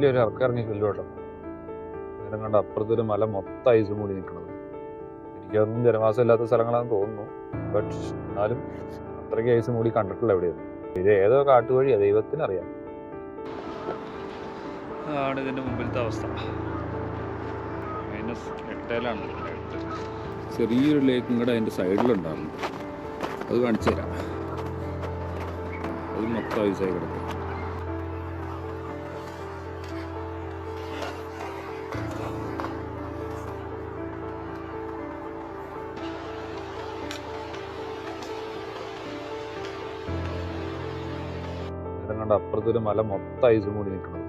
വലിയൊരു ഇറക്കിറങ്ങി ചെല്ലു കേട്ടോ നേരം കണ്ട അപ്പുറത്തൊരു മല മൊത്തം ഐസ് മൂടി നിൽക്കുന്നത് എനിക്കതൊന്നും ജനവാസം ഇല്ലാത്ത സ്ഥലങ്ങളാണെന്ന് തോന്നുന്നു. ബട്ട് എന്നാലും അത്രയ്ക്ക് ഐസ് മൂടി കണ്ടിട്ടില്ല എവിടെയൊന്നും ഇത് ഏതോ കാട്ടുവഴിയാ ദൈവത്തിനറിയാം. അതാണ് ഇതിന്റെ മുമ്പിലത്തെ അവസ്ഥ. മൈനസ് എട്ടേലാണ്. ചെറിയൊരു ലേക്കും കൂടെ അതിന്റെ സൈഡിലുണ്ടാകുന്നു അത് കാണിച്ചു തരാം അത് മൊത്തം ഐസായി കിടക്കും. അപ്പുറത്തൊരു മല മൊത്തം ഐസ് മൂടി നിൽക്കുന്നത്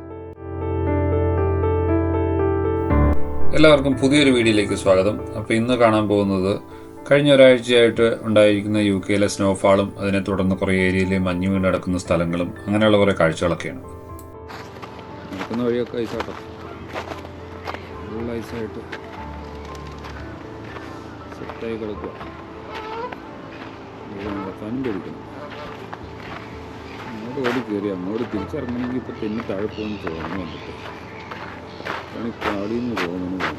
എല്ലാവർക്കും പുതിയൊരു വീഡിയോയിലേക്ക് സ്വാഗതം. അപ്പോൾ ഇന്ന് കാണാൻ പോകുന്നത് കഴിഞ്ഞ ഒരാഴ്ചയായിട്ട് ഉണ്ടായിരിക്കുന്ന യു കെയിലെ സ്നോഫാളും അതിനെ തുടർന്ന് കുറേ ഏരിയയിലെ മഞ്ഞ് വീണ് കിടക്കുന്ന സ്ഥലങ്ങളും അങ്ങനെയുള്ള കുറേ കാഴ്ചകളൊക്കെയാണ്. നടക്കുന്ന വഴിയൊക്കെ ഐസാട്ടോ ഫുൾ ഐസായിട്ട് സെറ്റായി കിടക്കുക നടക്കാനും പേടിക്കണം അങ്ങോട്ട് ഓടി കയറി. അങ്ങോട്ട് തിരിച്ചിറങ്ങണമെങ്കിൽ ഇപ്പം തെന്നി താഴെ പോകുന്നു തോന്നുന്നു വന്നിട്ട് ഈ കാടിന്ന് തോന്നുന്നു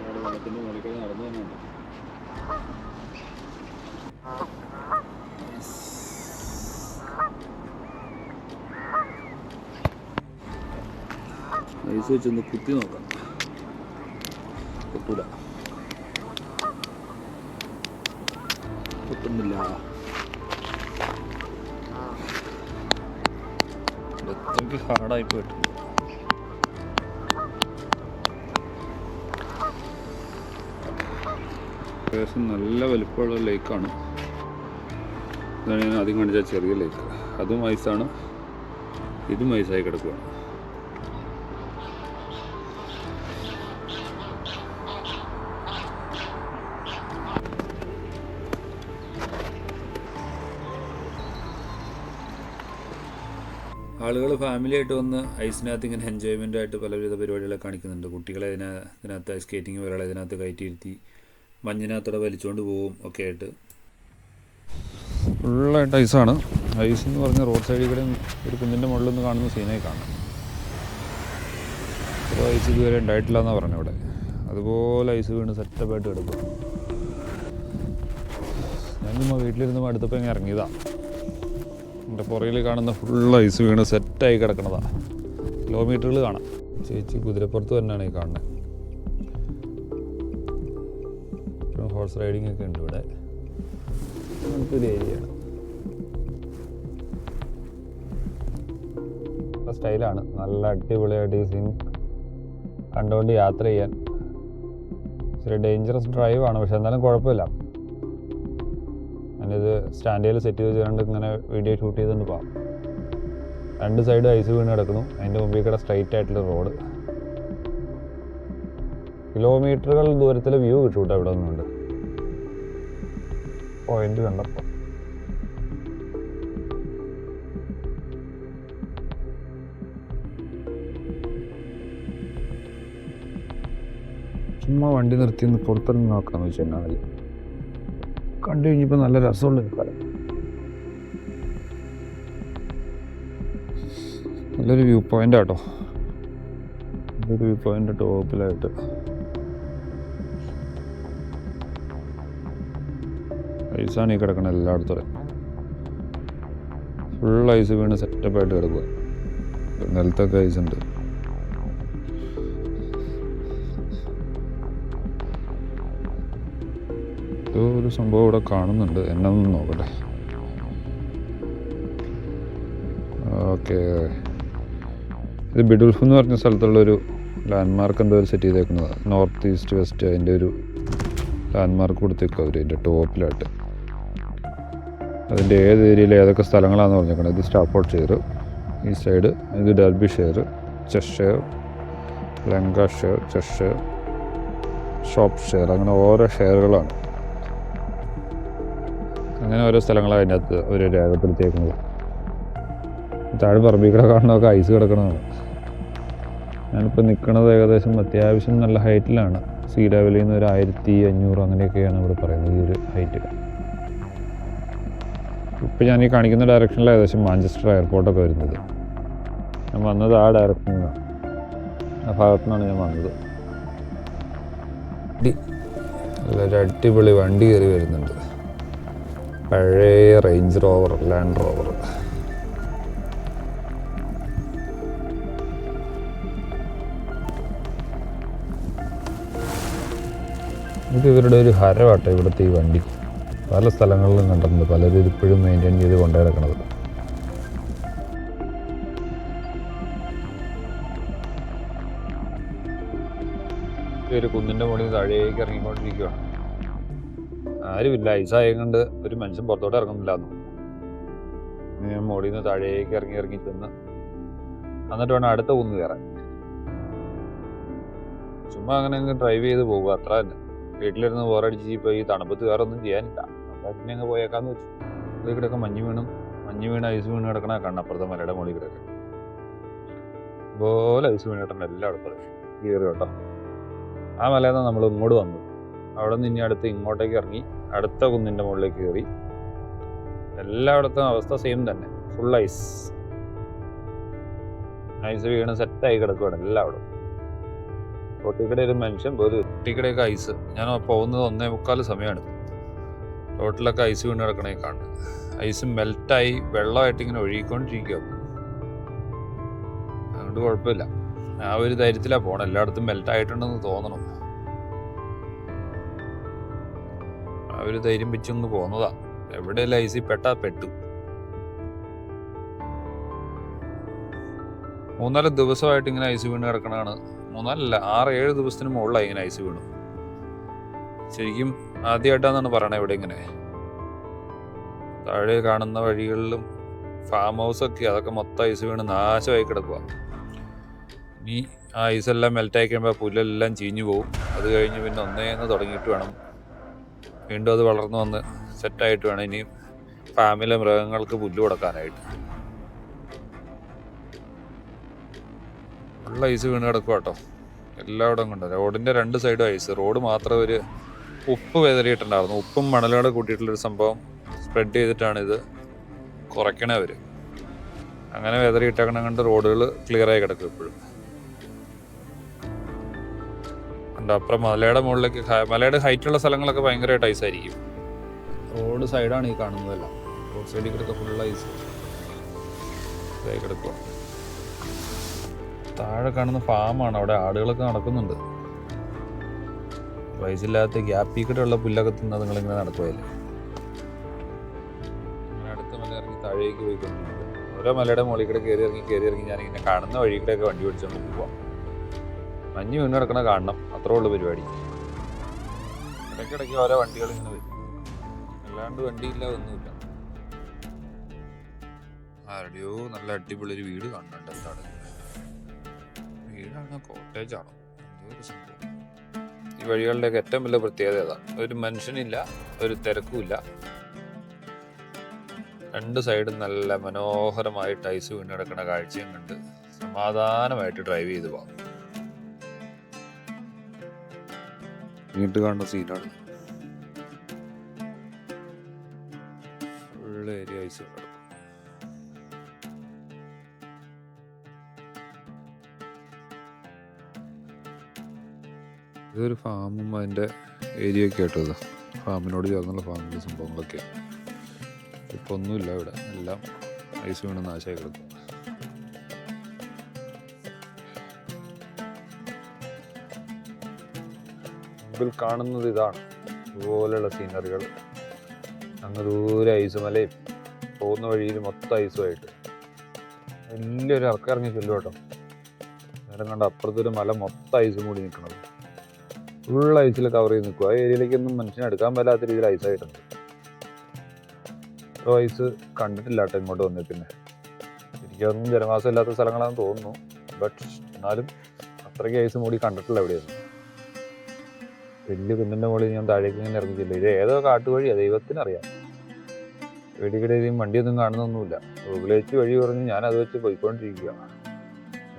വെള്ളത്തിന്റെ മുകളിൽ കൂടെ നടന്നു തന്നെയുണ്ട് ഐസ് ഹാർഡായി പോയിട്ടുണ്ട്. അത്യാവശ്യം നല്ല വലിപ്പമുള്ള ലേക്കാണ്. ഇതാണ് ഞാൻ ആദ്യം കാണിച്ച ചെറിയ ലേക്ക്. അതും ഐസാണ്. ഇതും ഐസായി കിടക്കുകയാണ് ആളുകൾ ഫാമിലിയായിട്ട് വന്ന് ഐസിനകത്ത് ഇങ്ങനെ എൻജോയ്മെന്റ് ആയിട്ട് പലവിധ പരിപാടികളൊക്കെ കാണിക്കുന്നുണ്ട്. കുട്ടികളെ ഇതിന ഇതിനകത്ത് സ്കേറ്റിംഗ് വരെയുള്ള ഇതിനകത്ത് കയറ്റിയിരുത്തി മഞ്ഞിനകത്തോടെ വലിച്ചുകൊണ്ട് പോവും ഒക്കെ ആയിട്ട് ഫുള്ളായിട്ട് ഐസാണ് ഐസ് എന്ന് പറഞ്ഞ റോഡ് സൈഡിൽ കൂടെ ഒരു കുന്നിന്റെ മുകളിൽ നിന്ന് കാണുന്ന സീനായി കാണാം. ഐസ് ഇതുവരെ ഉണ്ടായിട്ടില്ല എന്നാണ് പറഞ്ഞത് ഇവിടെ. അതുപോലെ ഐസ് വീണ് സെറ്റപ്പായിട്ട് കിടക്കും. ചുമ്മാ വീട്ടിലിരുന്ന് അടുത്തപ്പോൾ ഇങ്ങനെ ഇറങ്ങിയതാ. എന്റെ പുറയിൽ കാണുന്ന ഫുൾ ഐസ് വീണ് സെറ്റായി കിടക്കുന്നതാണ് കിലോമീറ്ററുകൾ കാണാം. ചേച്ചി കുതിരപ്പുറത്ത് തന്നെയാണ് ഈ കാണുന്നത് ഹോഴ്സ് റൈഡിംഗ് ഒക്കെ ഉണ്ട് ഇവിടെ. നമുക്കൊരു ഏരിയ സ്റ്റൈലാണ് നല്ല അടിപൊളിയായിട്ട് ഈ സീൻ കണ്ടുകൊണ്ട് യാത്ര ചെയ്യാൻ. ഇച്ചിരി ഡേഞ്ചറസ് ഡ്രൈവാണ് പക്ഷെ എന്നാലും കുഴപ്പമില്ല. ഞാനിത് സ്റ്റാൻഡേൽ സെറ്റ് ചെയ്ത് വെച്ചുകൊണ്ട് ഇങ്ങനെ വീഡിയോ ഷൂട്ട് ചെയ്തുകൊണ്ട് പോകാം രണ്ട് സൈഡ് ഐസ് വീണ് കിടക്കുന്നു. അതിന്റെ മുമ്പിൽ കൂടെ സ്ട്രൈറ്റ് ആയിട്ടുള്ള റോഡ് കിലോമീറ്ററുകൾ ദൂരത്തിലെ വ്യൂ കിട്ടൂട്ടോ ഇവിടെ നിന്നുണ്ട് പോയിന്റ് കണ്ടപ്പോൾ ചുമ്മാ വണ്ടി നിർത്തി നിന്ന് പുറത്തിറങ്ങി നോക്കാന്ന് വെച്ചാൽ കണ്ടു കഴിഞ്ഞപ്പോൾ നല്ല രസമുള്ള ഒരു സ്ഥലം നല്ലൊരു വ്യൂ പോയിന്റ് ആട്ടോ. നല്ലൊരു വ്യൂ പോയിന്റ് ടോപ്പിലായിട്ട്. ഐസാണ് ഈ കിടക്കണം എല്ലായിടത്തും. ഫുൾ ഐസ് വീണ് സെറ്റപ്പായിട്ട് കിടക്കുക നിലത്തൊക്കെ ഐസ് ഉണ്ട്. ഇത് ഒരു സംഭവം ഇവിടെ കാണുന്നുണ്ട്. എന്നൊന്നും നോക്കട്ടെ. ഓക്കെ. ഇത് ബിഡുൽഫ് എന്ന് പറഞ്ഞ സ്ഥലത്തുള്ളൊരു ലാൻഡ്മാർക്ക് എന്തോ ഒരു സെറ്റ് ചെയ്തേക്കുന്നത്. നോർത്ത് ഈസ്റ്റ് വെസ്റ്റ് അതിന്റെ ഒരു ലാൻഡ്മാർക്ക് കൊടുത്തേക്കും അവർ അതിന്റെ ടോപ്പിലായിട്ട്. അതിന്റെ ഏത് ഏരിയയിൽ ഏതൊക്കെ സ്ഥലങ്ങളാണെന്ന് പറഞ്ഞേക്കണം. ഇത് സ്റ്റാഫോർഡ് ഷെയർ ഈ സൈഡ് ഇത് ഡൽബി share chess share Lanka share chess share shop share അങ്ങനെ ഓരോ ഷെയറുകളാണ് അങ്ങനെ ഓരോ സ്ഥലങ്ങളാണ് അതിന്റെ അകത്ത് അവർ രേഖപ്പെടുത്തിയേക്കുന്നത്. താഴെ പറമ്പിൽ കൂടെ കാണുന്നതൊക്കെ ഐസ് കിടക്കണതാണ്. ഞാനിപ്പോൾ നിൽക്കുന്നത് ഏകദേശം അത്യാവശ്യം നല്ല ഹൈറ്റിലാണ് സീ ലെവലിൽ നിന്ന് ഒരു ആയിരത്തി അഞ്ഞൂറ് അങ്ങനെയൊക്കെയാണ് ഇവിടെ പറയുന്നത് ഈ ഒരു ഹൈറ്റ് ഇപ്പോൾ ഞാൻ ഈ കാണിക്കുന്ന ഡയറക്ഷനിൽ ഏകദേശം മാഞ്ചസ്റ്റർ എയർപോർട്ടൊക്കെ വരുന്നത്. ഞാൻ വന്നത് ആ ഡയറക്ഷനിൽ നിന്നാണ്. ആ ഭാഗത്തു നിന്നാണ് ഞാൻ വന്നത്. അടിപൊളി വണ്ടി കയറി വരുന്നുണ്ട്. പഴയ റേഞ്ച് റോവർ ലാൻഡ് റോവർ. ഇത് ഇവരുടെ ഒരു ഹരവാട്ടോ ഇവിടുത്തെ ഈ വണ്ടി. പല സ്ഥലങ്ങളിലും കണ്ടിട്ടുണ്ട് പലരും ഇത് ഇപ്പോഴും മെയിന്റെയിൻ ചെയ്ത് കൊണ്ടു കിടക്കണത് ഒരു കുന്നിന്റെ മുകളിൽ താഴേക്ക് ഇറങ്ങിക്കൊണ്ടിരിക്കുകയാണ് ആരുമില്ല. ഐസായം കൊണ്ട് ഒരു മനുഷ്യൻ പുറത്തോട്ട് ഇറങ്ങുന്നില്ല ഞാൻ മുകളിൽ നിന്ന് താഴേക്ക് ഇറങ്ങി ഇറങ്ങി ചെന്ന് എന്നിട്ട് വേണം അടുത്ത കുന്ന് കയറാൻ. ചുമ്മാ അങ്ങനെ അങ്ങ് ഡ്രൈവ് ചെയ്ത് പോകുക അത്ര തന്നെ. വീട്ടിലിരുന്ന് ബോറടിച്ച് ഇപ്പോൾ ഈ തണുപ്പത്ത് വേറെ ഒന്നും ചെയ്യാനില്ല. അപ്പം പിന്നെ അങ്ങ് പോയേക്കാന്ന് വെച്ചു. കിടക്കെ മഞ്ഞ് വീണും. മഞ്ഞ് വീണ് ഐസ് വീണ് കിടക്കണ കണ്ണപ്പുറത്തെ മലയുടെ മോളി കിടക്കുക പോലെ ഐസ് വീണ് കിട്ടണം എല്ലായിടത്തും കയറി കേട്ടോ ആ മലയിൽ നമ്മൾ ഇങ്ങോട്ട് വന്നു. അവിടെ നിന്ന് ഇനി അടുത്ത് ഇങ്ങോട്ടേക്ക് ഇറങ്ങി അടുത്ത കുന്നിന്റെ മുകളിലേക്ക് കയറി. എല്ലായിടത്തും അവസ്ഥ സെയിം തന്നെ. ഫുൾ ഐസ് ഐസ് വീണ് സെറ്റായി കിടക്കുകയാണ് എല്ലായിടും റോട്ടിക്കടെ ഒരു മനുഷ്യൻ പോലും റോട്ടിക്കടെയൊക്കെ ഐസ് ഞാൻ പോകുന്നത് ഒന്നേ മുക്കാൽ സമയമാണ്. റോട്ടിലൊക്കെ ഐസ് വീണ് കിടക്കണേ കാണുന്നത്. ഐസ് മെൽറ്റായി വെള്ളമായിട്ട് ഇങ്ങനെ ഒഴുകിക്കൊണ്ടിരിക്കുക അതുകൊണ്ട് കുഴപ്പമില്ല. ആ ഒരു ധൈര്യത്തിലാണ് പോകണം എല്ലായിടത്തും മെൽറ്റ് ആയിട്ടുണ്ടെന്ന് തോന്നണം. ഒരു ധൈര്യം വെച്ചൊന്ന് പോന്നതാ. എവിടെ ലൈസി പെട്ടാ പെട്ടു. മൂന്നാൽ ദിവസമായിട്ട് ഇങ്ങനെ ഐസ് വീണ് കിടക്കണതാണ്. മൂന്നാലല്ല ആറ് ഏഴ് ദിവസത്തിന് മുകളിലായി ഇങ്ങനെ ഐസ് വീണു. ശരിക്കും ആദ്യമായിട്ടാന്നാണ് പറയണത് ഇവിടെ ഇങ്ങനെ. താഴെ കാണുന്ന വഴികളിലും ഫാം ഹൗസ് ഒക്കെ അതൊക്കെ മൊത്തം ഐസ് വീണ് നാശമായി കിടക്കുക ഇനി ആ ഐസെല്ലാം മെൽറ്റായി കഴിയുമ്പോൾ പുല്ലെല്ലാം ചീഞ്ഞു പോകും അത് കഴിഞ്ഞ് പിന്നെ ഒന്നേന്ന് തുടങ്ങിയിട്ട് വേണം വീണ്ടും അത് വളർന്നു വന്ന് സെറ്റായിട്ട് വേണം ഇനി ഫാമിലെ മൃഗങ്ങൾക്ക് പുല്ല് കൊടുക്കാനായിട്ട്. ഉള്ള ഐസ് വീണ് കിടക്കുക കേട്ടോ. എല്ലായിടവും കൊണ്ട് റോഡിന്റെ രണ്ട് സൈഡും ഐസ്. റോഡ് മാത്രം ഒരു ഉപ്പ് വെതറിയിട്ടുണ്ടായിരുന്നു. ഉപ്പും മണലോടെ കൂട്ടിയിട്ടുള്ളൊരു സംഭവം സ്പ്രെഡ് ചെയ്തിട്ടാണ് ഇത് കുറയ്ക്കണേ അവർ അങ്ങനെ വെതറിയിട്ടേക്കണ കണ്ട് റോഡുകൾ ക്ലിയറായി കിടക്കും ഇപ്പോഴും. ഉണ്ട്. അപ്പുറം മലയുടെ മുകളിലേക്ക് മലയുടെ ഹൈറ്റുള്ള സ്ഥലങ്ങളൊക്കെ ഭയങ്കരമായിട്ട് ഐസ് ആയിരിക്കും. റോഡ് സൈഡാണ് ഈ കാണുന്നതെല്ലാം. റോഡ് സൈഡിൽ കിടക്കുക ഫുൾ ഐസ് ഇതായി കിടക്കുക താഴെ കാണുന്ന ഫാമാണ് അവിടെ ആടുകളൊക്കെ നടക്കുന്നുണ്ട്. വയസ്സില്ലാത്ത ഗ്യാപ്പി ഗ്യാപ്പിൽ കൂടെ ഉള്ള പുല്ലൊക്കെ തിന്നാ നിങ്ങളിങ്ങനെ നടക്കുമല്ലേ അങ്ങനെ അടുത്ത മല ഇറങ്ങി താഴേക്ക് പോയിക്കൊണ്ടിരിക്കുന്നത് ഓരോ മലയുടെ മുകളിൽ കൂടെ കയറി ഇറങ്ങി കയറി ഇറങ്ങി ഞാനിങ്ങനെ കാണുന്ന വഴി കൂടെയൊക്കെ വണ്ടി ഓടിച്ചുകൊണ്ട് പോവാം. മഞ്ഞ് വീണ് കിടക്കണ കാണണം. അത്രേ ഉള്ളൂ പരിപാടി. ഇടയ്ക്കിടയ്ക്ക് ഓരോ വണ്ടികൾ ഇങ്ങനെ വരും. അല്ലാണ്ട് വണ്ടിയില്ല ഒന്നുമില്ല. ആരുടെയോ നല്ല അടിപൊളി ഒരു വീട് കാണുന്നുണ്ട്. എന്താണ്? വീടാണോ കോട്ടേജാണോ. ഒരു ഈ വഴികളുടെയൊക്കെ ഏറ്റവും വലിയ പ്രത്യേകത അതാ ഒരു മനുഷ്യനില്ല ഒരു തിരക്കുമില്ല. രണ്ട് സൈഡും നല്ല മനോഹരമായിട്ട് ഐസ് വീണ് കിടക്കുന്ന കാഴ്ചയും കണ്ട് സമാധാനമായിട്ട് ഡ്രൈവ് ചെയ്ത് പോകാം. ഇങ്ങോട്ട് കാണുന്ന സീനാണ് ഇതൊരു ഫാമും അതിന്റെ ഏരിയ ഒക്കെ ആയിട്ടോ ഇത്. ഫാമിനോട് ചേർന്നുള്ള ഫാമിന്റെ സംഭവങ്ങളൊക്കെ ഇപ്പം ഒന്നുമില്ല ഇവിടെ. എല്ലാം ഐസ് വീണ് നാശമായി കിടക്കും. മുമ്പിൽ കാണുന്നത് ഇതാണ്. ഇതുപോലെയുള്ള സീനറികൾ അങ്ങ് ദൂരെ ഐസ് മലയും പോകുന്ന വഴിയിൽ മൊത്തം ഐസുമായിട്ട് വലിയൊരു ഇറക്കം ഇറങ്ങി ചെല്ലും കേട്ടോ. നേരം കണ്ട അപ്പുറത്തൊരു മല മൊത്തം ഐസും കൂടി നിൽക്കണത്. ഫുൾ ഐസിൽ കവർ ചെയ്ത് നിൽക്കുക ആ ഏരിയയിലേക്കൊന്നും മനുഷ്യനെ എടുക്കാൻ പറ്റാത്ത രീതിയിൽ ഐസായിട്ടുണ്ട് ഇപ്പോൾ ഐസ് കണ്ടിട്ടില്ല കേട്ടോ ഇങ്ങോട്ട് വന്നേ പിന്നെ. എനിക്കൊന്നും ജനവാസം ഇല്ലാത്ത സ്ഥലങ്ങളാണെന്ന് തോന്നുന്നു. ബട്ട് എന്നാലും അത്രയ്ക്ക് ഐസ് മൂടി കണ്ടിട്ടില്ല എവിടെയൊന്നും. വലിയ കുന്നിന്റെ മുകളിൽ ഞാൻ താഴേക്ക് ഇങ്ങനെ ഇറങ്ങിച്ചില്ല ഇത് ഏതോ കാട്ടുവഴിയാണ് ദൈവത്തിനറിയാം. വെടികിടയിലും വണ്ടിയൊന്നും കാണുന്നൊന്നുമില്ല. ഗൂഗിൾ വഴി പറഞ്ഞ് ഞാൻ വെച്ച് പോയിക്കൊണ്ടിരിക്കുക.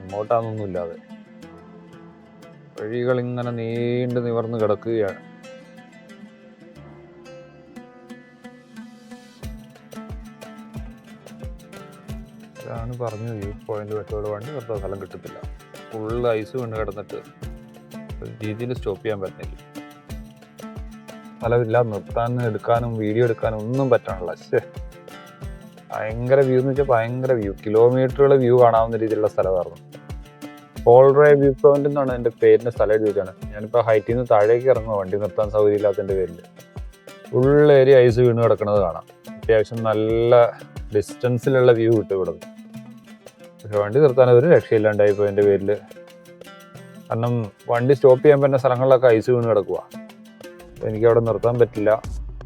ഇങ്ങോട്ടാണെന്നൊന്നുമില്ലാതെ വഴികൾ ഇങ്ങനെ നീണ്ടു നിവർന്ന് കിടക്കുകയാണ്. ഇതാണ് പറഞ്ഞു വ്യൂ പോയിന്റ്. വെച്ചോട് വണ്ടി നിർത്താൻ സ്ഥലം കിട്ടത്തില്ല. ഫുള്ള് ഐസ് വീണ് കിടന്നിട്ട് രീതിയിൽ സ്റ്റോപ്പ് ചെയ്യാൻ പറ്റുന്നില്ല. സ്ഥലമില്ല. നിർത്താനും എടുക്കാനും വീഡിയോ എടുക്കാനും ഒന്നും ശ്ശേ. ഭയങ്കര വ്യൂ എന്ന് വെച്ചാൽ ഭയങ്കര വ്യൂ കിലോമീറ്ററുകൾ വ്യൂ കാണാവുന്ന രീതിയിലുള്ള സ്ഥലമായിരുന്നു. പോൾറേ വ്യൂ പോയിന്റ് എന്നാണ് എന്റെ പേരിന്റെ സ്ഥലം എഴുതി വെച്ചാണ് ഞാനിപ്പോൾ ഹൈറ്റിൽ നിന്ന് താഴേക്ക് ഇറങ്ങുക വണ്ടി നിർത്താൻ സൗകര്യം ഇല്ലാത്തതിന്റെ പേരിൽ ഏരിയ ഐസ് വീണ് കിടക്കുന്നത് കാണാം. അത്യാവശ്യം നല്ല ഡിസ്റ്റൻസിലുള്ള വ്യൂ കിട്ടും ഇവിടെ പക്ഷെ വണ്ടി നിർത്താൻ ഒരു രക്ഷയില്ലാണ്ടായിപ്പോൾ എന്റെ പേരിൽ കാരണം വണ്ടി സ്റ്റോപ്പ് ചെയ്യാൻ പറ്റുന്ന സ്ഥലങ്ങളിലൊക്കെ ഐസ് വീണ് കിടക്കുക എനിക്ക് അവിടെ നിർത്താൻ പറ്റില്ല.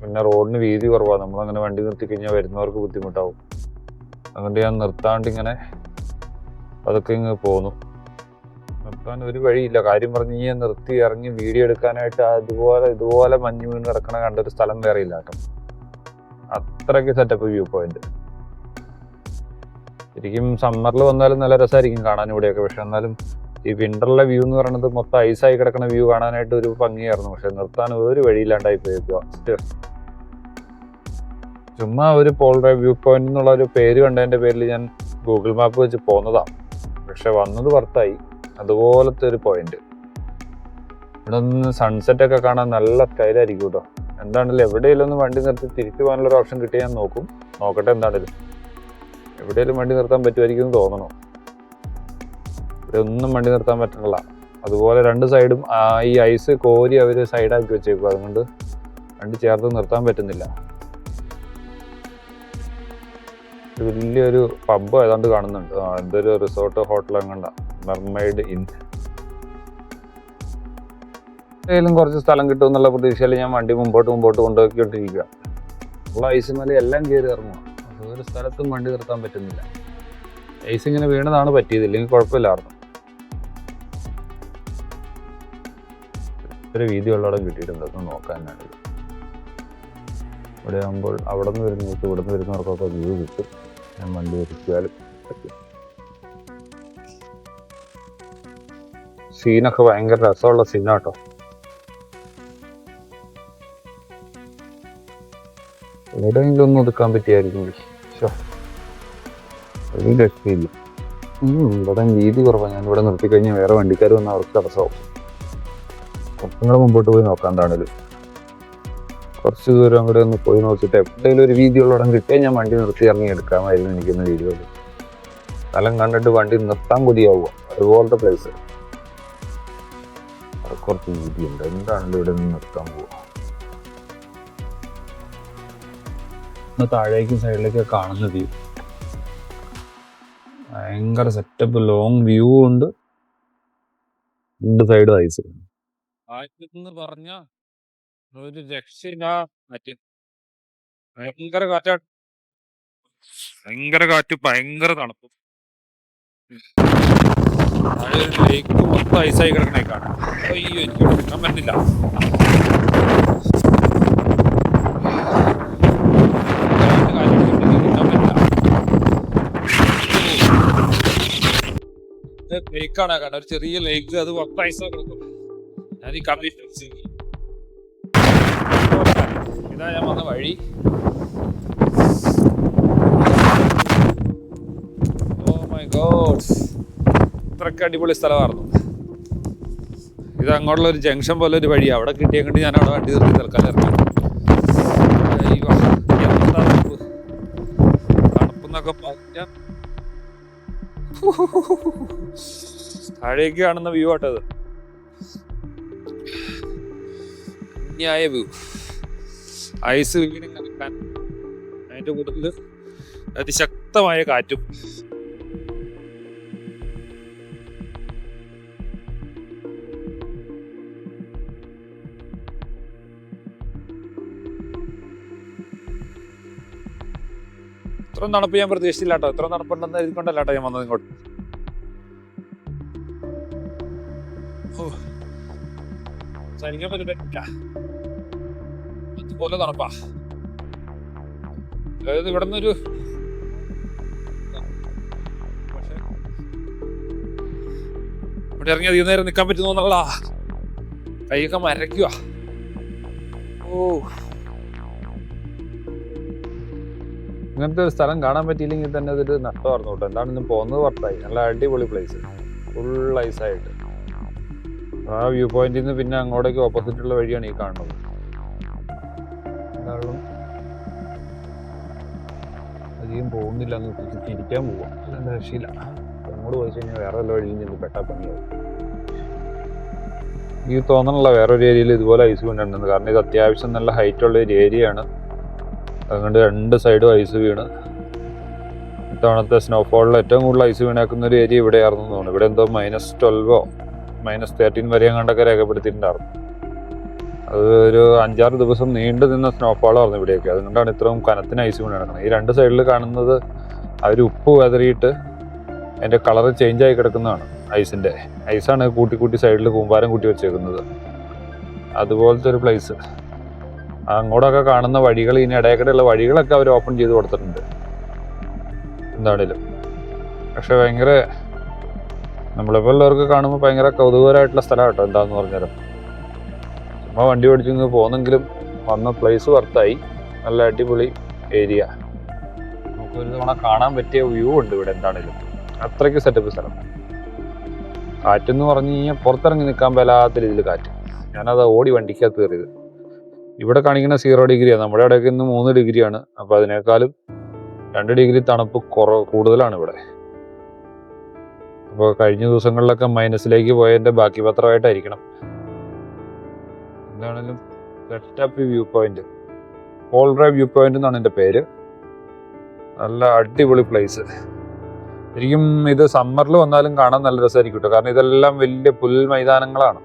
പിന്നെ റോഡിന് വീതി കുറവാണ് നമ്മളങ്ങനെ വണ്ടി നിർത്തി കഴിഞ്ഞാൽ വരുന്നവർക്ക് ബുദ്ധിമുട്ടാവും. അതുകൊണ്ട് ഞാൻ നിർത്താണ്ട് ഇങ്ങനെ അതൊക്കെ ഇങ്ങ് പോന്നു. നിർത്താൻ ഒരു വഴിയില്ല. കാര്യം പറഞ്ഞ് ഞാൻ നിർത്തി ഇറങ്ങി വീഡിയോ എടുക്കാനായിട്ട് അതുപോലെ ഇതുപോലെ മഞ്ഞ് വീണ് കിടക്കണ കണ്ടൊരു സ്ഥലം വേറെ ഇല്ല കേട്ടോ. അത്രയ്ക്ക് സെറ്റപ്പ് വ്യൂ പോയിന്റ് ശരിക്കും സമ്മറിൽ വന്നാലും നല്ല രസമായിരിക്കും കാണാൻ ഇവിടെയൊക്കെ. പക്ഷെ എന്നാലും ഈ വിന്ററിലെ വ്യൂ എന്ന് പറയുന്നത് മൊത്തം ഐസായി കിടക്കുന്ന വ്യൂ കാണാനായിട്ട് ഒരു ഭംഗിയായിരുന്നു. പക്ഷെ നിർത്താൻ ഒരു വഴിയില്ലാണ്ടായി പോയേക്കുക ചുമ്മാ ഒരു പോളറ വ്യൂ പോയിന്റ് എന്നുള്ള ഒരു പേര് കണ്ടതിന്റെ പേരിൽ ഞാൻ ഗൂഗിൾ മാപ്പ് വെച്ച് പോന്നതാണ് പക്ഷെ വന്നത് വർത്തായി അതുപോലത്തെ ഒരു പോയിന്റ് ഇവിടെ നിന്ന് സൺസെറ്റ് ഒക്കെ കാണാൻ നല്ല സ്റ്റൈലായിരിക്കും കേട്ടോ. എന്താണല്ലോ എവിടെയെങ്കിലും വണ്ടി നിർത്തി തിരിച്ചു പോകാനുള്ള ഒരു ഓപ്ഷൻ കിട്ടിയാൽ ഞാൻ നോക്കും. നോക്കട്ടെ എന്താണെങ്കിലും. എവിടെയെങ്കിലും വണ്ടി നിർത്താൻ പറ്റുമായിരിക്കും എന്ന് തോന്നണു? ഒന്നും വണ്ടി നിർത്താൻ പറ്റണില്ല. അതുപോലെ രണ്ട് സൈഡും ഈ ഐസ് കോരി അവർ സൈഡാക്കി വെച്ചേക്കും. അതുകൊണ്ട് വണ്ടി ചേർത്ത് നിർത്താൻ പറ്റുന്നില്ല. വലിയൊരു പബ് ഏതാണ്ട് കാണുന്നുണ്ട്. എന്തൊരു റിസോർട്ട് ഹോട്ടൽ അങ്ങണ്ട. മെർമൈഡ് ഇൻ ഏതെങ്കിലും കുറച്ച് സ്ഥലം കിട്ടും എന്നുള്ള പ്രതീക്ഷയിൽ ഞാൻ വണ്ടി മുമ്പോട്ട് മുമ്പോട്ട് കൊണ്ടുപോയിക്കൊണ്ടിരിക്കുക. ഉള്ള ഐസ് മല എല്ലാം കയറി ഇറങ്ങുക. ഒരു സ്ഥലത്തും വണ്ടി നിർത്താൻ പറ്റുന്നില്ല. ഐസ് ഇങ്ങനെ വീണതാണ് പറ്റിയത്. ഇല്ലെങ്കിൽ കുഴപ്പമില്ലായിരുന്നു. ഒരു വീതി ഉള്ളവിടെ കിട്ടിയിട്ടുണ്ട് എന്ന് നോക്കാനാണ് ഇവിടെ ആകുമ്പോൾ അവിടെ നിന്ന് വരുന്നവർക്ക് ഇവിടെ നിന്ന് വരുന്നവർക്കൊക്കെ വ്യൂ കിട്ടും. ഞാൻ വണ്ടി ഒരുക്കിയാലും പറ്റും. സീനൊക്കെ ഭയങ്കര രസമുള്ള സീനാട്ടോ എവിടെയെങ്കിലും ഒന്നും ഒതുക്കാൻ പറ്റിയായിരിക്കും രക്ഷയില്ല. ഇവിടെ വീതി കുറവാണ് ഞാൻ ഇവിടെ നിർത്തിക്കഴിഞ്ഞാൽ വേറെ വണ്ടിക്കാർ വന്നാൽ അവർക്ക് തടസ്സമാവും. കൂടെ മുമ്പോട്ട് പോയി നോക്കാം എന്താണേലും കുറച്ച് ദൂരം അങ്ങോട്ട് ഒന്ന് പോയി നോക്കിയിട്ട് എവിടെയെങ്കിലും ഒരു വീതിയുള്ളടം കിട്ടിയാൽ ഞാൻ വണ്ടി നിർത്തി ഇറങ്ങി എടുക്കാമായിരുന്നു എനിക്കൊന്ന് വീഡിയോയിൽ സ്ഥലം കണ്ടിട്ട് വണ്ടി നിർത്താൻ കൊതിയാവുക. അതുപോലത്തെ പ്ലേസ് കുറച്ച് വീതിയുണ്ട്. എന്താണല്ലോ ഇവിടെ നിന്ന് നിർത്താൻ പോവുക? താഴേക്കും സൈഡിലേക്ക് കാണുന്ന വ്യൂ. ഭയങ്കര സെറ്റപ്പ് ലോങ് വ്യൂ ഉണ്ട്. രണ്ട് സൈഡ് ഐസ് കാറ്റെന്ന് പറഞ്ഞ ഒരു രക്ഷയില്ല കാറ്റ് ഭയങ്കര കാറ്റാണ് ഭയങ്കര കാറ്റ് ഭയങ്കര തണുപ്പ്. ലേക്ക് മൊത്തം ഐസായി കിടക്കണേക്കാണ് കാണാം അയ്യോ എനിക്ക് കിടക്കാൻ പറ്റില്ല. ലേക്കാണ് കാണാൻ ഒരു ചെറിയ ലേക്ക് അത് മൊത്തം ഐസാ കിടക്കും ഞാൻ ഈ കമ്പ്ലീറ്റ് ഇതാ ഞാൻ വന്ന വഴി. ഓ മൈ ഗോഡ് ഇത്രയൊക്കെ അടിപൊളി സ്ഥലമായിരുന്നു. ഇത് അങ്ങോട്ടുള്ള ഒരു ജംഗ്ഷൻ പോലെ ഒരു വഴി. അവിടെ കിട്ടിയെങ്കിൽ ഞാൻ അവിടെ വണ്ടി നിർത്തി തൽക്കാലം ഇറങ്ങി. തണുപ്പെന്നൊക്കെ പറഞ്ഞ താഴേക്ക് കാണുന്ന വ്യൂ ആട്ടത് അന്യായ വ്യൂ. ഐസ് നിൽക്കാൻ അതിന്റെ കൂട്ടത്തിൽ അതിശക്തമായ കാറ്റും. ഇത്ര തണുപ്പ് ഞാൻ പ്രതീക്ഷിച്ചില്ല കേട്ടോ ഇത്ര തണുപ്പുണ്ടെന്ന് എഴുതിക്കൊണ്ടല്ല കേട്ടോ ഞാൻ വന്നത് ഇങ്ങോട്ട്. ഓ. സൈനിക്കാൻ പറ്റില്ല അതുപോലെ തണുപ്പാ അതായത് ഇവിടെ നിന്നൊരു ഇവിടെ ഇറങ്ങി അധികം നേരം നിൽക്കാൻ എന്നുള്ളതാ കൈയൊക്കെ മരയ്ക്കുക ഓ. ഇങ്ങനത്തെ ഒരു സ്ഥലം കാണാൻ പറ്റിയില്ലെങ്കിൽ തന്നെ അതൊരു നഷ്ടമായിരുന്നു കേട്ടോ. എന്താണ് ഇന്ന് പോകുന്നത് പുറത്തായി. നല്ല അടിപൊളി പ്ലേസ് ഫുൾ ഐസായിട്ട് ആ വ്യൂ പോയിന്റിൽ നിന്ന് പിന്നെ അങ്ങോട്ടേക്ക് ഓപ്പോസിറ്റ് ഉള്ള വഴിയാണ് ഈ കാണുന്നത്. പോകുന്നില്ല എന്ന് വെച്ചിട്ട് തിരിക്കാൻ പോവാം. അല്ലാണ്ട് രക്ഷയില്ല അങ്ങോട്ട് പോയി കഴിഞ്ഞാൽ വേറെ വല്ല വഴിയും ചെന്ന് പെട്ടാ പണിയാവും. ഈ തോന്നണല്ല വേറൊരു ഏരിയയിൽ ഇതുപോലെ ഐസ് ഉണ്ടെന്ന് കാരണം ഇത് അത്യാവശ്യം നല്ല ഹൈറ്റ് ഉള്ള ഒരു ഏരിയയാണ് അതുകൊണ്ട് രണ്ട് സൈഡും ഐസ് വീണ്. ഇത്തവണത്തെ സ്നോഫോളിൽ ഏറ്റവും കൂടുതൽ ഐസ് വീണാക്കുന്ന ഒരു ഏരിയ ഇവിടെയായിരുന്നു തോന്നുന്നു. ഇവിടെ എന്തോ മൈനസ് ട്വൽവോ മൈനസ് തേർട്ടീൻ വരെ കണ്ടൊക്കെ രേഖപ്പെടുത്തിയിട്ടുണ്ടായിരുന്നു. ഒരു അഞ്ചാറ് ദിവസം നീണ്ടു നിന്ന സ്നോഫാളായിരുന്നു ഇവിടെയൊക്കെ. അതുകൊണ്ടാണ് ഇത്രയും കനത്തിന് ഐസ് വീണ് കിടക്കുന്നത് ഈ രണ്ട് സൈഡിൽ കാണുന്നത് അവർ ഉപ്പ് വെതറിയിട്ട് അതിന്റെ ചേഞ്ച് ആയി കിടക്കുന്നതാണ് ഐസിന്റെ ഐസാണ് കൂട്ടി കൂട്ടി സൈഡിൽ കൂമ്പാരം കൂട്ടി വെച്ചേക്കുന്നത്. അതുപോലത്തെ ഒരു പ്ലേസ് അങ്ങോട്ടൊക്കെ കാണുന്ന വഴികൾ ഇനി ഇടയക്കടയുള്ള വഴികളൊക്കെ അവർ ഓപ്പൺ ചെയ്ത് കൊടുത്തിട്ടുണ്ട്. എന്താണേലും. പക്ഷെ ഭയങ്കര നമ്മളെപ്പോലുള്ളവർക്ക് കാണുമ്പോൾ ഭയങ്കര കൗതുകകരമായിട്ടുള്ള സ്ഥലമാണ് കേട്ടോ എന്താണെന്ന് പറഞ്ഞാലും. ചുമ്മാ വണ്ടി ഓടിച്ചു പോകുന്നെങ്കിലും വന്ന പ്ലേസ് വർത്തായി നല്ല അടിപൊളി ഏരിയ നമുക്ക് ഒരു തവണ കാണാൻ പറ്റിയ വ്യൂ ഉണ്ട് ഇവിടെ എന്താണേലും. അത്രയ്ക്ക് സെറ്റപ്പ് സ്ഥലം. കാറ്റെന്ന് പറഞ്ഞു കഴിഞ്ഞാൽ പുറത്തിറങ്ങി നിൽക്കാൻ വല്ലാത്ത രീതിയിൽ കാറ്റ്. ഞാനത് ഓടി വണ്ടിക്കകത്ത് കയറിയത്. ഇവിടെ കാണിക്കുന്ന സീറോ ഡിഗ്രിയാണ് നമ്മുടെ ഇടയ്ക്ക് ഇന്ന് മൂന്ന് ഡിഗ്രിയാണ് അപ്പോൾ അതിനേക്കാളും രണ്ട് ഡിഗ്രി തണുപ്പ് കുറ കൂടുതലാണ് ഇവിടെ. അപ്പോൾ കഴിഞ്ഞ ദിവസങ്ങളിലൊക്കെ മൈനസിലേക്ക് പോയതിന്റെ ബാക്കി പത്രമായിട്ടായിരിക്കണം എന്താണെങ്കിലും സെറ്റപ്പ് വ്യൂ പോയിന്റ് പോൾഡ്രൈവ് വ്യൂ പോയിന്റ് എന്നാണ് എന്റെ പേര്. നല്ല അടിപൊളി പ്ലേസ് ശരിക്കും ഇത് സമ്മറിൽ വന്നാലും കാണാൻ നല്ല രസമായിരിക്കും കേട്ടോ. കാരണം ഇതെല്ലാം വലിയ പുൽ മൈതാനങ്ങളാണ്.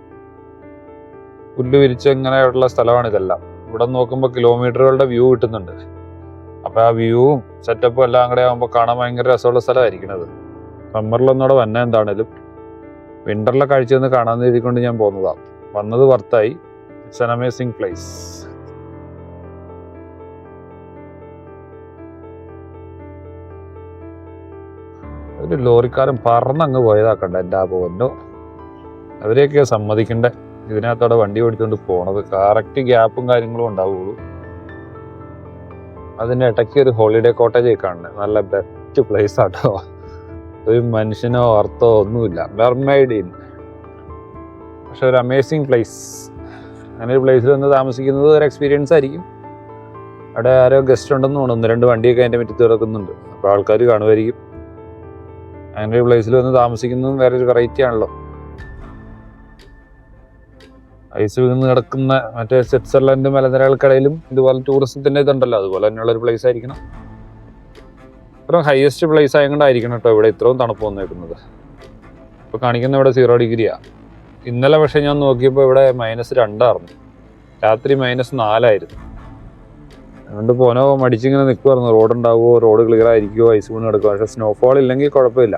പുല്ല് വിരിച്ച് ഇങ്ങനെയുള്ള സ്ഥലമാണ് ഇതെല്ലാം. ഇവിടെ നോക്കുമ്പോൾ കിലോമീറ്ററുകളുടെ വ്യൂ കിട്ടുന്നുണ്ട്. അപ്പോൾ ആ വ്യൂവും സെറ്റപ്പും എല്ലാം കൂടെ ആകുമ്പോൾ കാണാൻ ഭയങ്കര രസമുള്ള സ്ഥലമായിരിക്കണത് സമ്മറിലൊന്നുകൂടെ വന്ന എന്താണേലും. വിന്ററിലെ കാഴ്ച ഒന്ന് കാണാൻ എഴുതിക്കൊണ്ട് ഞാൻ പോകുന്നതാണ് വന്നത് വർത്തായി ഇറ്റ്സ് എൻ അമേസിങ് പ്ലേസ് ഒരു ലോറിക്കാരൻ പറന്നങ്ങ് പോയതാക്കണ്ട എന്റെ ആ പൊന്നോ. അവരെയൊക്കെ സമ്മതിക്കണ്ടേ? ഇതിനകത്തോടെ വണ്ടി ഓടിച്ചുകൊണ്ട് പോണത്. കറക്റ്റ് ഗ്യാപ്പും കാര്യങ്ങളും ഉണ്ടാവുള്ളൂ. അതിന്റെ ഇടയ്ക്ക് ഒരു ഹോളിഡേ കോട്ടേജ് കാണുന്നത് നല്ല ബെസ്റ്റ് പ്ലേസ് ആട്ടോ. ഒരു മനുഷ്യനോ അർത്ഥമോ ഒന്നുമില്ല. മെർമൈഡ് ഇൻ പക്ഷെ ഒരു അമേസിങ് പ്ലേസ് അങ്ങനെ ഒരു പ്ലേസിൽ വന്ന് താമസിക്കുന്നത് ഒരു എക്സ്പീരിയൻസ് ആയിരിക്കും. അവിടെ ആരോ ഗസ്റ്റ് ഉണ്ടെന്ന് തോന്നുന്നു. രണ്ട് വണ്ടിയൊക്കെ അതിന്റെ മുറ്റത്ത് കിടക്കുന്നുണ്ട്. അപ്പോൾ ആൾക്കാർ കാണുമായിരിക്കും. അങ്ങനെ ഒരു പ്ലേസിൽ വന്ന് താമസിക്കുന്നതും വേറെ ഒരു വെറൈറ്റി ആണല്ലോ. ഐസ് വീണ് കിടക്കുന്ന മറ്റേ സ്വിറ്റ്സർലൻഡ് മലനിരകൾക്കിടയിലും ഇതുപോലെ ടൂറിസത്തിന്റെ ഇതുണ്ടല്ലോ. അതുപോലെ തന്നെയുള്ളൊരു പ്ലേസ് ആയിരിക്കണം. ഇത്രയും ഹയസ്റ്റ് പ്ലേസ് ആയതുകൊണ്ടായിരിക്കണം കേട്ടോ ഇവിടെ ഇത്രയും തണുപ്പ് വന്നേക്കുന്നത്. ഇപ്പോൾ കാണിക്കുന്ന ഇവിടെ സീറോ ഡിഗ്രിയാ ഇന്നലെ പക്ഷേ ഞാൻ നോക്കിയപ്പോൾ ഇവിടെ മൈനസ് രണ്ടായിരുന്നു രാത്രി മൈനസ് നാലായിരുന്നു. അതുകൊണ്ട് പോനോ മടിച്ചിങ്ങനെ നിൽക്കുമായിരുന്നു റോഡ് ഉണ്ടാവുമോ റോഡ് ക്ലിയർ ആയിരിക്കുമോ ഐസ് വീണ് കിടക്കുമോ പക്ഷേ സ്നോഫോൾ ഇല്ലെങ്കിൽ കുഴപ്പമില്ല.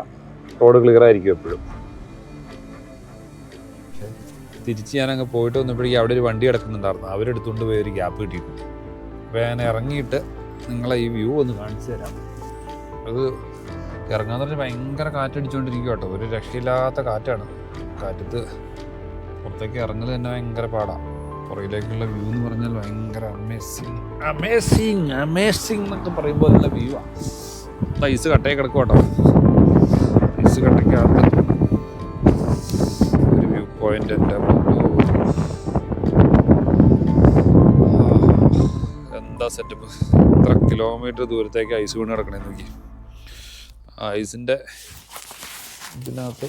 റോഡ് ക്ലിയർ ആയിരിക്കും എപ്പോഴും. തിരിച്ച് ഞാനങ്ങ് പോയിട്ട് വന്നപ്പോഴേക്കും അവിടെ ഒരു വണ്ടി കിടക്കുന്നുണ്ടായിരുന്നു. അവരെടുത്തുകൊണ്ട് പോയി ഒരു ഗ്യാപ്പ് കിട്ടിയിട്ടുണ്ട്. അപ്പോൾ ഞാൻ ഇറങ്ങിയിട്ട് നിങ്ങളെ ഈ വ്യൂ ഒന്ന് കാണിച്ചു തരാം. അത് ഇറങ്ങാന്ന് പറഞ്ഞാൽ ഭയങ്കര കാറ്റടിച്ചുകൊണ്ടിരിക്കും കേട്ടോ. ഒരു രക്ഷയില്ലാത്ത കാറ്റാണ്. കാറ്റത്ത് പുറത്തേക്ക് ഇറങ്ങൽ തന്നെ ഭയങ്കര പാടാണ് പുറകിലേക്കുള്ള വ്യൂ എന്ന് പറഞ്ഞാൽ ഭയങ്കര അമേസിങ് അമേസിങ് അമേസിങ് എന്നൊക്കെ പറയുമ്പോൾ നല്ല വ്യൂ ആണ് ഐസ് കട്ടയിൽ കിടക്കും കേട്ടോ ഐസ് കട്ടയ്ക്കകത്ത് ഒരു വ്യൂ പോയിന്റ് എന്റെ എന്താ സെറ്റപ്പ് എത്ര കിലോമീറ്റർ ദൂരത്തേക്ക് ഐസ് വീണ് കിടക്കണേ നോക്കി. ഐസിന്റെ ഇതിനകത്ത്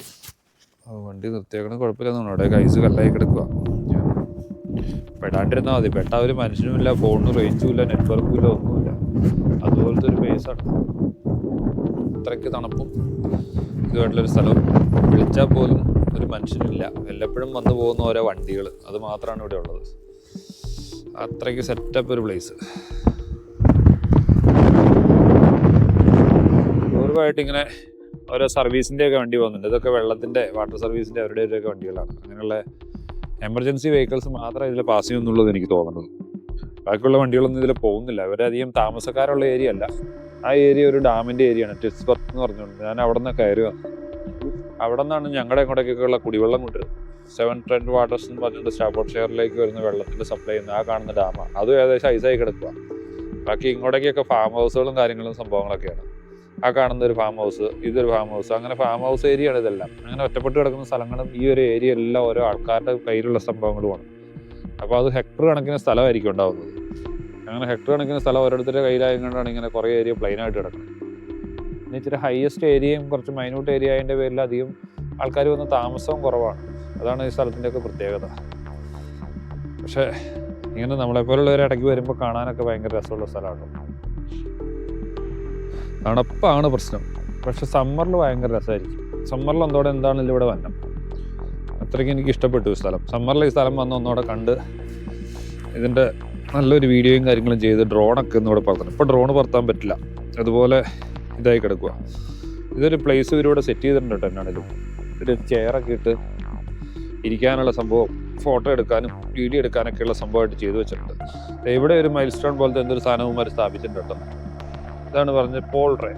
വണ്ടി നിർത്തിയേക്കണം കുഴപ്പമില്ലെന്ന് തോന്നുന്നു. അവിടെ കൈസ് കല്ലായി കിടക്കുക പെടാണ്ടിരുന്നാൽ മതി. പെട്ട ഒരു മനുഷ്യനുമില്ല ഫോണിന് റേഞ്ചും ഇല്ല നെറ്റ്വർക്കും ഇല്ല ഒന്നുമില്ല. അതുപോലത്തെ ഒരു പേസാണ് അത്രയ്ക്ക് തണുപ്പും ഇതുമായിട്ടുള്ളൊരു സ്ഥലവും. വിളിച്ചാൽ പോലും ഒരു മനുഷ്യനില്ല വല്ലപ്പോഴും വന്നു പോകുന്ന ഓരോ വണ്ടികൾ അത് മാത്രമാണ് ഇവിടെ ഉള്ളത്. അത്രയ്ക്ക് സെറ്റപ്പ് ഒരു പ്ലേസ് പൂർവമായിട്ട് ഇങ്ങനെ ഓരോ സർവീസിന്റെയൊക്കെ വണ്ടി പോകുന്നുണ്ട്. ഇതൊക്കെ വെള്ളത്തിന്റെ വാട്ടർ സർവീസിന്റെ അവരുടെ അവരുടെയൊക്കെ വണ്ടികളാണ്. അങ്ങനെയുള്ള എമർജൻസി വെഹിക്കിൾസ് മാത്രമേ ഇതിൽ പാസ് ചെയ്യുന്നുള്ളത് എനിക്ക് തോന്നുന്നത്. ബാക്കിയുള്ള വണ്ടികളൊന്നും ഇതിൽ പോകുന്നില്ല. അവരധികം താമസക്കാരുള്ള ഏരിയ അല്ല. ആ ഏരിയ ഒരു ഡാമിന്റെ ഏരിയയാണ്. ടിസ്ബർത്ത് എന്ന് പറഞ്ഞുകൊണ്ട് ഞാൻ അവിടെ നിന്ന് കയറി അവിടെ നിന്നാണ് ഞങ്ങളുടെ ഇങ്ങോട്ടേക്കൊക്കെയുള്ള കുടിവെള്ളം കൊണ്ടുവരുന്നത്. സെവൻ ട്രെൻഡ് വാട്ടേഴ്സ് എന്ന് പറഞ്ഞിട്ട് സ്റ്റാഫോർഡ് ഷെയറിലേക്ക് വരുന്ന വെള്ളത്തിന്റെ സപ്ലൈ ചെയ്യുന്ന ആ കാണുന്ന ഡാമാണ്. അതും ഏകദേശം ഐസായി കിടക്കുക ബാക്കി ഇങ്ങോട്ടേക്കൊക്കെ ഫാം ഹൗസുകളും കാര്യങ്ങളും സംഭവങ്ങളൊക്കെയാണ്. ആ കാണുന്ന ഒരു ഫാം ഹൗസ് ഇതൊരു ഫാം ഹൗസ് അങ്ങനെ ഫാം ഹൗസ് ഏരിയയാണ് ഇതെല്ലാം. അങ്ങനെ ഒറ്റപ്പെട്ട് കിടക്കുന്ന സ്ഥലങ്ങളും ഈ ഒരു ഏരിയ എല്ലാം ഓരോ ആൾക്കാരുടെ കയ്യിലുള്ള സംഭവങ്ങളുമാണ് അപ്പോൾ അത് ഹെക്ടർ കണക്കിന് സ്ഥലമായിരിക്കും ഉണ്ടാവുന്നത്. അങ്ങനെ ഹെക്ടർ കണക്കിന് സ്ഥലം ഓരോരുത്തരുടെ കയ്യിലായതുകൊണ്ടാണ് ഇങ്ങനെ കുറേ ഏരിയ പ്ലെയിൻ ആയിട്ട് കിടക്കുന്നത്. പിന്നെ ഇച്ചിരി ഹയസ്റ്റ് ഏരിയയും കുറച്ച് മൈന്യൂട്ട് ഏരിയ ആയതിന്റെ പേരിൽ അധികം ആൾക്കാർ വന്ന് താമസവും കുറവാണ്. അതാണ് ഈ സ്ഥലത്തിന്റെയൊക്കെ പ്രത്യേകത. പക്ഷേ ഇങ്ങനെ നമ്മളെപ്പോലുള്ളവർ ഇടയ്ക്ക് വരുമ്പോൾ കാണാനൊക്കെ ഭയങ്കര രസമുള്ള സ്ഥലമാണ് തണുപ്പാണ് പ്രശ്നം. പക്ഷെ സമ്മറിൽ ഭയങ്കര രസമായിരിക്കും സമ്മറിൽ ഒന്നോടെ എന്താണെങ്കിലും ഇവിടെ വന്നം. അത്രയ്ക്ക് എനിക്ക് ഇഷ്ടപ്പെട്ടു ഈ സ്ഥലം. സമ്മറിൽ ഈ സ്ഥലം വന്ന് ഒന്നുകൂടെ കണ്ട് ഇതിന്റെ നല്ലൊരു വീഡിയോയും കാര്യങ്ങളും ചെയ്ത് ഡ്രോണൊക്കെ ഒന്നുകൂടെ പറത്തണം ഇപ്പോൾ ഡ്രോൺ പറത്താൻ പറ്റില്ല. അതുപോലെ ഇതായി കിടക്കുക ഇതൊരു പ്ലേസ് ഇവരിവിടെ സെറ്റ് ചെയ്തിട്ടുണ്ട് കേട്ടോ എന്നാണേലും. ഒരു ചെയറൊക്കെ ഇട്ട് ഇരിക്കാനുള്ള സംഭവം ഫോട്ടോ എടുക്കാനും വീഡിയോ എടുക്കാനൊക്കെയുള്ള സംഭവമായിട്ട് ചെയ്തു വെച്ചിട്ടുണ്ട്. ഇവിടെ ഒരു മൈൽ സ്റ്റോൺ പോലത്തെ എന്തൊരു സാധനവും അവർ സ്ഥാപിച്ചിട്ടുണ്ട് കേട്ടോ. ഇതാണ് പറഞ്ഞത് Paul Ray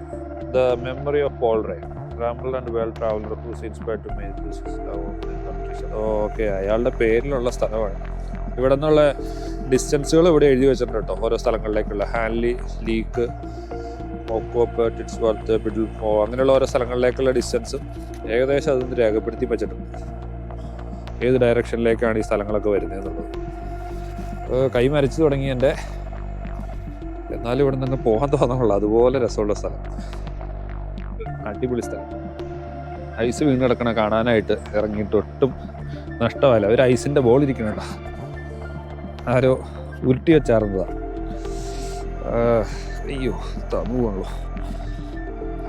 the memory of Paul Ray trample and world traveller who's inspired to make this okay അയാളുടെ പേരിലുള്ള സ്ഥലമാണ്. ഇവിടെ നിന്നുള്ള ഡിസ്റ്റൻസുകൾ ഇവിടെ എഴുതി വെച്ചിട്ടുണ്ട് കേട്ടോ. ഓരോ സ്ഥലങ്ങളിലേക്കുള്ള Hanley Leek Mow Cop Tittesworth Biddulph അങ്ങനെയുള്ള ഓരോ സ്ഥലങ്ങളിലേക്കുള്ള ഡിസ്റ്റൻസും ഏകദേശം അതൊന്ന് രേഖപ്പെടുത്തി വെച്ചിട്ടുണ്ട്. ഏത് ഡയറക്ഷനിലേക്കാണ് ഈ സ്ഥലങ്ങളൊക്കെ വരുന്നത് എന്നുള്ളത്? കൈമരച്ച് തുടങ്ങി എന്റെ എന്നാലും ഇവിടെ നിന്ന് പോകാൻ തോന്നാനുള്ള അതുപോലെ രസമുള്ള സ്ഥലം. അടിപൊളി സ്ഥലം. ഐസ് വീണ് കിടക്കണ കാണാനായിട്ട് ഇറങ്ങിയിട്ട് ഒട്ടും നഷ്ടമല്ല. ഒരു ഐസിന്റെ ബോൾ ഇരിക്കണ ആരോ ഉരുട്ടി വെച്ചാർന്നതാ അയ്യോ തമുവാണല്ലോ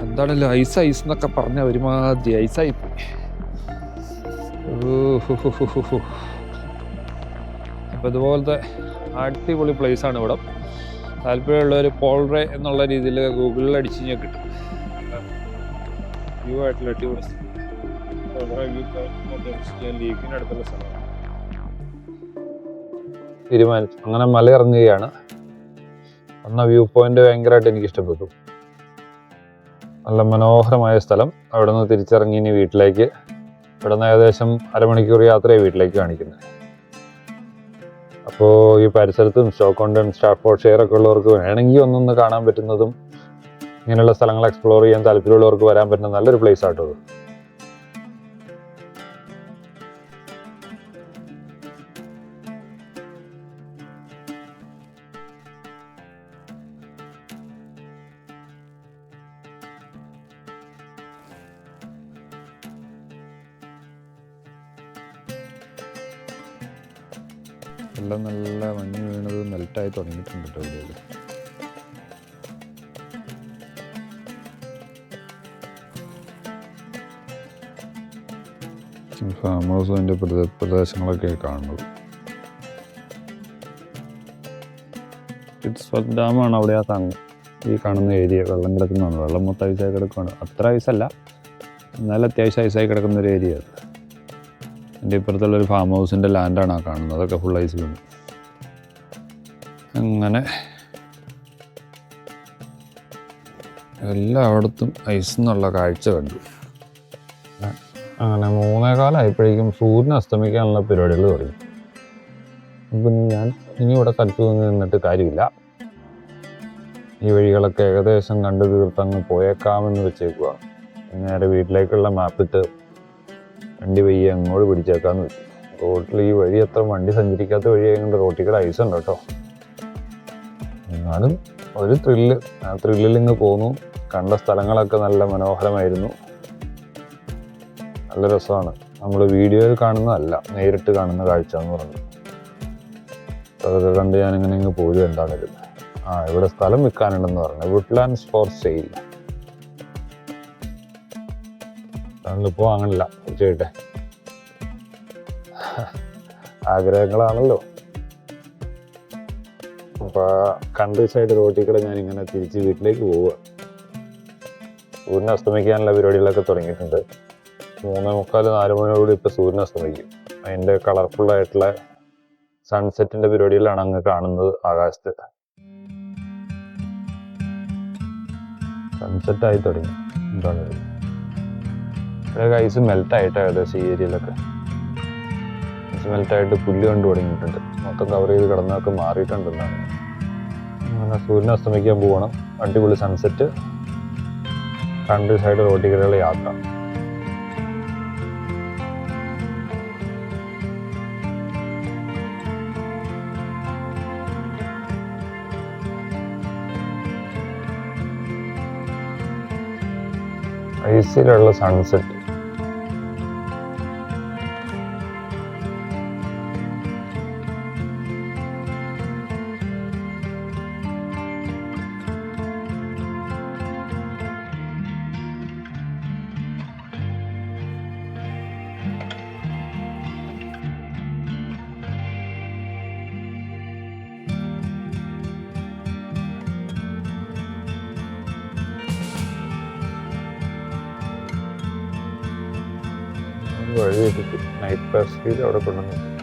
എന്താണല്ലോ ഐസ് ഐസ് എന്നൊക്കെ പറഞ്ഞ ഒരുമാതിരി. ഐസായി പോയി. അപ്പൊ ഇതുപോലത്തെ അടിപൊളി പ്ലേസ് ആണ് ഇവിടെ. താല്പര്യമുള്ളവർ പോൾറെ എന്നുള്ള രീതിയിൽ ഗൂഗിളിൽ അടിച്ച് കഴിഞ്ഞാൽ കിട്ടും. വ്യൂ ആയിട്ടുള്ള അടിപൊളി അടുത്തുള്ള സ്ഥലമാണ്. തീരുമാനിച്ചു. അങ്ങനെ മല ഇറങ്ങുകയാണ്. എന്ന വ്യൂ പോയിന്റ് ഭയങ്കരമായിട്ട് എനിക്ക് ഇഷ്ടപ്പെട്ടു. നല്ല മനോഹരമായ സ്ഥലം. അവിടെ നിന്ന് തിരിച്ചിറങ്ങി ഇനി വീട്ടിലേക്ക്. ഇവിടെ നിന്ന് ഏകദേശം അരമണിക്കൂർ യാത്രയായി വീട്ടിലേക്ക് കാണിക്കുന്നത്. അപ്പോൾ ഈ പരിസരത്തും സ്റ്റോക്ക് സ്റ്റോക്കോണ്ടൻ സ്റ്റാഫോർഡ് ഷെയർ ഒക്കെ ഉള്ളവർക്ക് വേണമെങ്കിൽ ഒന്നൊന്ന് കാണാൻ പറ്റുന്നതും ഇങ്ങനെയുള്ള സ്ഥലങ്ങൾ എക്സ്പ്ലോർ ചെയ്യാൻ താല്പര്യമുള്ളവർക്ക് വരാൻ പറ്റുന്ന നല്ലൊരു പ്ലേസ് ആട്ടോ എല്ലാം നല്ല മഞ്ഞ് വീണത് മെൽറ്റായി തുടങ്ങിയിട്ടുണ്ട് കേട്ടോ ഇവിടെ ഫാം ഹൗസ് അതിന്റെ പ്രദേശങ്ങളൊക്കെ കാണുന്നത്. ഡാമാണ് അവിടെ ആ ഈ കാണുന്ന ഏരിയ വെള്ളം കിടക്കുന്നതാണ്. വെള്ളം മൊത്തം ഐസായി കിടക്കുകയാണ് അത്ര ഐസല്ല. എന്നാലും അത്യാവശ്യം ഐസായി കിടക്കുന്ന ഒരു ഏരിയ അത്. എന്റെ ഇപ്പുറത്തുള്ള ഒരു ഫാം ഹൗസിന്റെ ലാൻഡാണ് ആ കാണുന്നത്. അതൊക്കെ ഫുൾ ഐസ് വീണു അങ്ങനെ എല്ലായിടത്തും ഐസ് എന്നുള്ള കാഴ്ച കണ്ടു. അങ്ങനെ മൂന്നേകാലായപ്പോഴേക്കും സൂര്യൻ അസ്തമിക്കാനുള്ള പരിപാടികൾ തുടങ്ങി. അപ്പം ഞാൻ ഇനി ഇവിടെ കറ്റു നിന്നിട്ട് കാര്യമില്ല. ഈ വഴികളൊക്കെ ഏകദേശം കണ്ടു തീർത്തങ്ങ് പോയേക്കാമെന്ന് വെച്ചേക്കുക നേരെ വീട്ടിലേക്കുള്ള മാപ്പിട്ട് വണ്ടി പയ്യെ അങ്ങോട്ട് പിടിച്ചേക്കാന്ന് വെച്ചു. റോട്ടിൽ ഈ വഴി അത്ര വണ്ടി സഞ്ചരിക്കാത്ത വഴിയായതുകൊണ്ട് റോട്ടിൽ ഐസ് ഉണ്ട് കേട്ടോ. എന്നാലും ഒരു ത്രില്ല് ആ ത്രില്ലിൽ ഇങ്ങ് പോന്നു. കണ്ട സ്ഥലങ്ങളൊക്കെ നല്ല മനോഹരമായിരുന്നു. നല്ല രസമാണ്. നമ്മൾ വീഡിയോയിൽ കാണുന്നതല്ല നേരിട്ട് കാണുന്ന കാഴ്ച എന്ന് പറഞ്ഞു. അതൊക്കെ കണ്ട് ഞാൻ ഇങ്ങനെ ഇങ്ങ് പോരും എന്താണേലും. ആ ഇവിടെ സ്ഥലം വിൽക്കാനുണ്ടെന്ന് പറഞ്ഞു. വുഡ്ലാൻഡ്സ് ഫോർ സെയിൽ ഇപ്പോൾ വാങ്ങണില്ല. ചെയ്യട്ടെ. ആഗ്രഹങ്ങളാണല്ലോ. അപ്പൊ കൺട്രി സൈഡ് റോട്ടിൽ കൂടെ ഞാൻ ഇങ്ങനെ തിരിച്ച് വീട്ടിലേക്ക് പോവുക. സൂര്യൻ അസ്തമിക്കാനുള്ള പരിപാടികളൊക്കെ തുടങ്ങിയിട്ടുണ്ട്. മൂന്നേ മുക്കാൽ നാല് മണിയോടുകൂടി ഇപ്പൊ സൂര്യൻ അസ്തമിക്കും. അതിന്റെ കളർഫുൾ ആയിട്ടുള്ള സൺസെറ്റിന്റെ പരിപാടികളാണ് അങ്ങ് കാണുന്നത് ആകാശത്ത്. സൺസെറ്റ് ആയി തുടങ്ങി. എന്താണ്? ഇത്? ഇവിടെ ഐസ് മെൽറ്റ് ആയിട്ട് ഏകദേശം ഈ ഏരിയയിലൊക്കെ ഐസ് മെൽട്ടായിട്ട് പുല്ല് കണ്ടു തുടങ്ങിയിട്ടുണ്ട്. മൊത്തം കവർ ചെയ്ത് കിടന്നൊക്കെ മാറിയിട്ടുണ്ടെന്നാണ്. അങ്ങനെ സൂര്യൻ അസ്തമിക്കാൻ പോകണം അടിപൊളി സൺസെറ്റ് കൺട്രി സൈഡ് റോഡിലുള്ള യാത്ര. ഐസിലുള്ള സൺസെറ്റ് വഴി നൈറ്റ് പാസ് ചെയ്ത് അവിടെ കൊണ്ടുവന്നു